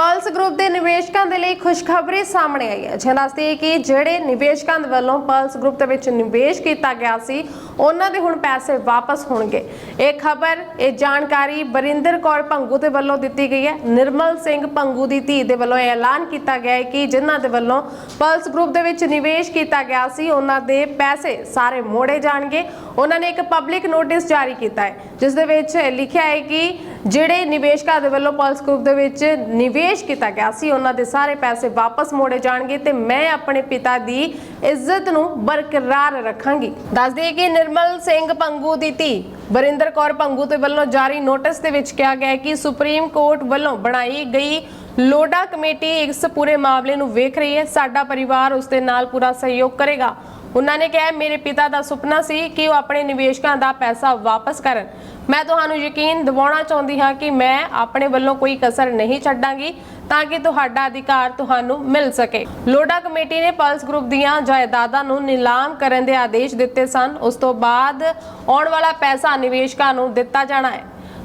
Plus group ਦੇ ਨਿਵੇਸ਼ਕਾਂ ਦੇ ਲਈ ਖੁਸ਼ਖਬਰੀ ਸਾਹਮਣੇ ਆਈ ਹੈ। ਜਿਹਨਾਂ ਦੱਸਦੀ ਕਿ ਜਿਹੜੇ ਨਿਵੇਸ਼ਕਾਂ ਦੇ ਵੱਲੋਂ ਪਲਸ ਗਰੁੱਪ ਦੇ ਵਿੱਚ ਨਿਵੇਸ਼ ਕੀਤਾ ਗਿਆ ਸੀ, ਉਹਨਾਂ ਦੇ ਹੁਣ ਪੈਸੇ ਵਾਪਸ ਹੋਣਗੇ। ਇਹ ਖਬਰ, ਇਹ ਜਾਣਕਾਰੀ ਬਰਿੰਦਰ ਕੌਰ ਭੰਗੂ ਦੇ ਵੱਲੋਂ ਦਿੱਤੀ ਗਈ ਹੈ। ਨਿਰਮਲ ਸਿੰਘ ਪੰਗੂ ਦੀ ਧੀ ਦੇ ਵੱਲੋਂ ਇਹ ਐਲਾਨ ਕੀਤਾ ਗਿਆ ਹੈ ਕਿ ਜਿਨ੍ਹਾਂ ਦੇ ਵੱਲੋਂ ਪਲਸ ਗਰੁੱਪ ਦੇ ਵਿੱਚ ਨਿਵੇਸ਼ ਕੀਤਾ ਗਿਆ ਸੀ, ਉਹਨਾਂ ਦੇ ਪੈਸੇ ਸਾਰੇ ਮੋੜੇ ਜਾਣਗੇ। ਉਹਨਾਂ ਨੇ ਇੱਕ ਪਬਲਿਕ ਨੋਟਿਸ ਜਾਰੀ ਕੀਤਾ ਹੈ, ਜਿਸ ਦੇ ਵਿੱਚ ਲਿਖਿਆ ਹੈ ਕਿ ਜਿਹੜੇ ਨਿਵੇਸ਼ਕਾਂ ਦੇ ਵੱਲੋਂ ਪਲਸ ਗਰੁੱਪ ਦੇ ਵਿੱਚ ਨਿਵੇਸ਼ ਕੀਤਾ ਗਿਆ ਸੀ, ਉਹਨਾਂ ਦੇ ਸਾਰੇ ਪੈਸੇ ਵਾਪਸ ਮੋੜੇ ਜਾਣਗੇ ਤੇ ਮੈਂ ਆਪਣੇ ਪਿਤਾ ਦੀ ਇੱਜ਼ਤ ਨੂੰ ਬਰਕਰਾਰ ਰੱਖਾਂਗੀ। ਦੱਸ ਦਈਏ ਕਿ ਨਿਰਮਲ ਸਿੰਘ ਪੰਗੂ ਦੀ ਧੀ ਬਰਿੰਦਰ ਕੌਰ ਪੰਗੂ ਦੇ ਵੱਲੋਂ ਜਾਰੀ ਨੋਟਿਸ ਦੇ ਵਿੱਚ ਕਿਹਾ ਗਿਆ ਹੈ ਕਿ ਸੁਪਰੀਮ ਕੋਰਟ ਵੱਲੋਂ ਬਣਾਈ ਗਈ ਲੋਡਾ ਕਮੇਟੀ ਇਸ ਪੂਰੇ ਮਾਮਲੇ ਨੂੰ ਵੇਖ ਰਹੀ ਹੈ। ਸਾਡਾ ਪਰਿਵਾਰ ਉਸ ਦੇ ਨਾਲ ਪੂਰਾ ਸਹਿਯੋਗ ਕਰੇਗਾ। ਉਹਨਾਂ ਨੇ ਕਿਹਾ, ਮੇਰੇ ਪਿਤਾ ਦਾ ਸੁਪਨਾ ਸੀ ਕਿ ਉਹ ਆਪਣੇ ਨਿਵੇਸ਼ਕਾਂ ਦਾ ਪੈਸਾ ਵਾਪਸ ਕਰਨ। ਮੈਂ ਤੁਹਾਨੂੰ ਯਕੀਨ ਦਿਵਾਉਣਾ ਚਾਹੁੰਦੀ ਹਾਂ ਕਿ ਮੈਂ ਆਪਣੇ ਵੱਲੋਂ ਕੋਈ ਕਸਰ ਨਹੀਂ ਛੱਡਾਂਗੀ ਤਾਂ ਕਿ ਤੁਹਾਡਾ ਅਧਿਕਾਰ ਤੁਹਾਨੂੰ ਮਿਲ ਸਕੇ। ਲੋਡਾ ਕਮੇਟੀ ਨੇ ਪਲਸ ਗਰੁੱਪ ਦੀਆਂ ਜਾਇਦਾਦਾਂ ਨੂੰ ਨਿਲਾਮ ਕਰਨ ਦੇ ਆਦੇਸ਼ ਦਿੱਤੇ ਸਨ। ਉਸ ਤੋਂ ਬਾਅਦ ਆਉਣ ਵਾਲਾ ਪੈਸਾ ਨਿਵੇਸ਼ਕਾਂ ਨੂੰ ਦਿੱਤਾ ਜਾਣਾ ਹੈ।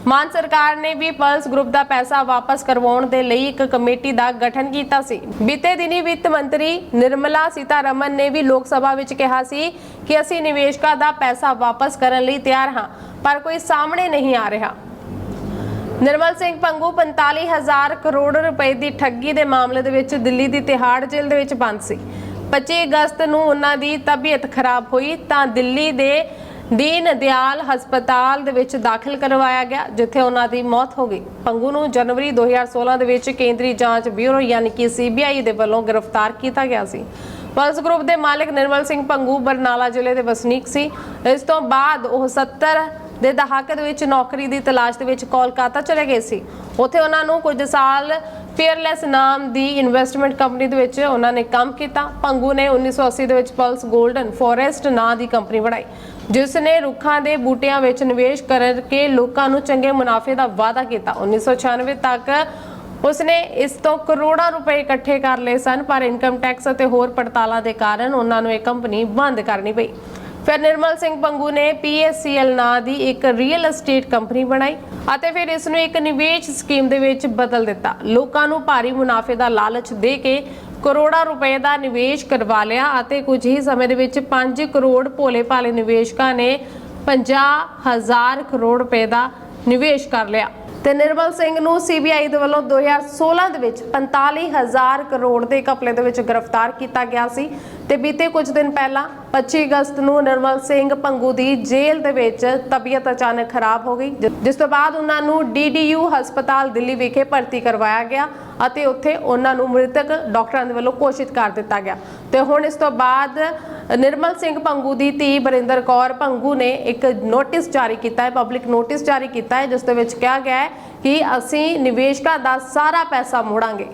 ਮਾਨ ਸਰਕਾਰ ਨੇ ਵੀ ਪਲਸ ਗਰੁੱਪ ਦਾ ਪੈਸਾ ਵਾਪਸ ਕਰਵਾਉਣ ਦੇ ਲਈ ਇੱਕ ਕਮੇਟੀ ਦਾ ਗਠਨ ਕੀਤਾ ਸੀ। ਬੀਤੇ ਦਿਨੀ ਵਿੱਤ ਮੰਤਰੀ ਨਿਰਮਲਾ ਸੀਤਾਰਮਨ ਨੇ ਵੀ ਲੋਕ ਸਭਾ ਵਿੱਚ ਕਿਹਾ ਸੀ ਕਿ ਅਸੀਂ ਨਿਵੇਸ਼ਕਾਂ ਦਾ ਪੈਸਾ ਵਾਪਸ ਕਰਨ ਲਈ ਤਿਆਰ ਹਾਂ, ਪਰ ਕੋਈ ਸਾਹਮਣੇ ਨਹੀਂ ਆ ਰਿਹਾ। ਨਿਰਮਲ ਸਿੰਘ ਪੰਗੂ 45000 ਕਰੋੜ ਰੁਪਏ ਦੀ ਠੱਗੀ ਦੇ ਮਾਮਲੇ ਦੇ ਵਿੱਚ ਦਿੱਲੀ ਦੀ ਤਿਹਾੜ ਜੇਲ੍ਹ ਦੇ ਵਿੱਚ ਬੰਦ ਸੀ। 25 ਅਗਸਤ ਨੂੰ ਉਹਨਾਂ ਦੀ ਤਬੀਅਤ ਖਰਾਬ ਹੋਈ ਤਾਂ ਦਿੱਲੀ ਦੇ ਦੀਨ ਦਿਆਲ ਹਸਪਤਾਲ ਦੇ ਵਿੱਚ ਦਾਖਲ ਕਰਵਾਇਆ ਗਿਆ, ਜਿੱਥੇ ਉਹਨਾਂ ਦੀ ਮੌਤ ਹੋ ਗਈ। ਪੰਗੂ ਨੂੰ ਜਨਵਰੀ 2016 ਦੇ ਵਿੱਚ ਕੇਂਦਰੀ ਜਾਂਚ ਬਿਊਰੋ ਯਾਨੀ ਕਿ ਸੀਬੀਆਈ ਦੇ ਵੱਲੋਂ ਗ੍ਰਿਫਤਾਰ ਕੀਤਾ ਗਿਆ ਸੀ। ਪਲਸ ਗਰੁੱਪ ਦੇ ਮਾਲਕ ਨਿਰਮਲ ਸਿੰਘ ਪੰਗੂ ਬਰਨਾਲਾ ਜ਼ਿਲ੍ਹੇ ਦੇ ਵਸਨੀਕ ਸੀ। ਇਸ ਤੋਂ ਬਾਅਦ ਉਹ 70 ਦੇ ਦਹਾਕੇ ਦੇ ਵਿੱਚ ਨੌਕਰੀ ਦੀ ਤਲਾਸ਼ ਦੇ ਵਿੱਚ ਕੋਲਕਾਤਾ ਚਲੇ ਗਏ ਸੀ। ਉੱਥੇ ਉਹਨਾਂ ਨੂੰ ਕੁਝ ਸਾਲ ਫੇਅਰਲੈਸ ਨਾਮ ਦੀ ਇਨਵੈਸਟਮੈਂਟ ਕੰਪਨੀ ਦੇ ਵਿੱਚ ਉਹਨਾਂ ਨੇ ਕੰਮ ਕੀਤਾ। ਪੰਗੂ ਨੇ 1980 ਦੇ ਵਿੱਚ ਪਲਸ 골ਡਨ ਫੋਰੈਸਟ ਨਾਂ ਦੀ ਕੰਪਨੀ ਬਣਾਈ, ਜਿਸ ਨੇ ਰੁੱਖਾਂ ਦੇ ਬੂਟਿਆਂ ਵਿੱਚ ਨਿਵੇਸ਼ ਕਰਕੇ ਲੋਕਾਂ ਨੂੰ ਚੰਗੇ ਮੁਨਾਫੇ ਦਾ ਵਾਅਦਾ ਕੀਤਾ। 1996 ਤੱਕ ਉਸਨੇ ਇਸ ਤੋਂ ਕਰੋੜਾਂ ਰੁਪਏ ਇਕੱਠੇ ਕਰ ਲਏ ਸਨ, ਪਰ ਇਨਕਮ ਟੈਕਸ ਅਤੇ ਹੋਰ ਪੜਤਾਲਾਂ ਦੇ ਕਾਰਨ ਉਹਨਾਂ ਨੂੰ ਇਹ ਕੰਪਨੀ ਬੰਦ ਕਰਨੀ ਪਈ। ਫਿਰ ਨਿਰਮਲ ਸਿੰਘ ਪੰਗੂ ਨੇ PSCL ਨਾਂ ਦੀ ਇੱਕ ਰੀਅਲ ਅਸਟੇਟ ਕੰਪਨੀ ਬਣਾਈ ਅਤੇ ਫਿਰ ਇਸ ਨੂੰ ਇੱਕ ਨਿਵੇਸ਼ ਸਕੀਮ ਦੇ ਵਿੱਚ ਬਦਲ ਦਿੱਤਾ। ਲੋਕਾਂ ਨੂੰ ਭਾਰੀ ਮੁਨਾਫੇ ਦਾ ਲਾਲਚ ਦੇ ਕੇ ਕਰੋੜਾਂ ਰੁਪਏ ਦਾ ਨਿਵੇਸ਼ ਕਰਵਾ ਲਿਆ ਅਤੇ ਕੁਝ ਹੀ ਸਮੇਂ ਦੇ ਵਿੱਚ 5 ਕਰੋੜ ਭੋਲੇ ਭਾਲੇ ਨਿਵੇਸ਼ਕਾਂ ਨੇ 50000 ਕਰੋੜ ਰੁਪਏ ਦਾ ਨਿਵੇਸ਼ ਕਰ ਲਿਆ। ਤੇ ਨਿਰਮਲ ਸਿੰਘ ਨੂੰ ਸੀਬੀਆਈ ਦੇ ਵੱਲੋਂ 2016 ਦੇ ਵਿੱਚ 45000 ਕਰੋੜ ਦੇ ਘਪਲੇ ਦੇ ਵਿੱਚ ਗ੍ਰਿਫਤਾਰ ਕੀਤਾ ਗਿਆ ਸੀ। ਤੇ ਬੀਤੇ ਕੁਝ ਦਿਨ ਪਹਿਲਾਂ 25 ਅਗਸਤ ਨੂੰ ਨਿਰਮਲ ਸਿੰਘ ਪੰਗੂ ਦੀ ਜੇਲ੍ਹ ਦੇ ਵਿੱਚ ਤਬੀਅਤ ਅਚਾਨਕ ਖਰਾਬ ਹੋ ਗਈ, ਜਿ- ਜਿਸ ਤੋਂ ਬਾਅਦ ਉਹਨਾਂ ਨੂੰ ਡੀਡੀਯੂ ਹਸਪਤਾਲ ਦਿੱਲੀ ਵਿਖੇ ਭਰਤੀ ਕਰਵਾਇਆ ਗਿਆ ਅਤੇ ਉੱਥੇ ਉਹਨਾਂ ਨੂੰ ਮ੍ਰਿਤਕ ਡਾਕਟਰਾਂ ਦੇ ਵੱਲੋਂ ਘੋਸ਼ਿਤ ਕਰ ਦਿੱਤਾ ਗਿਆ। ਤੇ ਹੁਣ ਇਸ ਤੋਂ ਬਾਅਦ ਨਿਰਮਲ ਸਿੰਘ ਪੰਗੂ ਦੀ ਧੀ ਬਰਿੰਦਰ ਕੌਰ ਪੰਗੂ ਨੇ ਇੱਕ ਨੋਟਿਸ ਜਾਰੀ ਕੀਤਾ ਹੈ, ਪਬਲਿਕ ਨੋਟਿਸ ਜਾਰੀ ਕੀਤਾ ਹੈ, ਜਿਸ ਦੇ ਵਿੱਚ ਕਿਹਾ ਗਿਆ ਹੈ ਕਿ ਅਸੀਂ ਨਿਵੇਸ਼ਕਾਂ ਦਾ ਸਾਰਾ ਪੈਸਾ ਮੋੜਾਂਗੇ।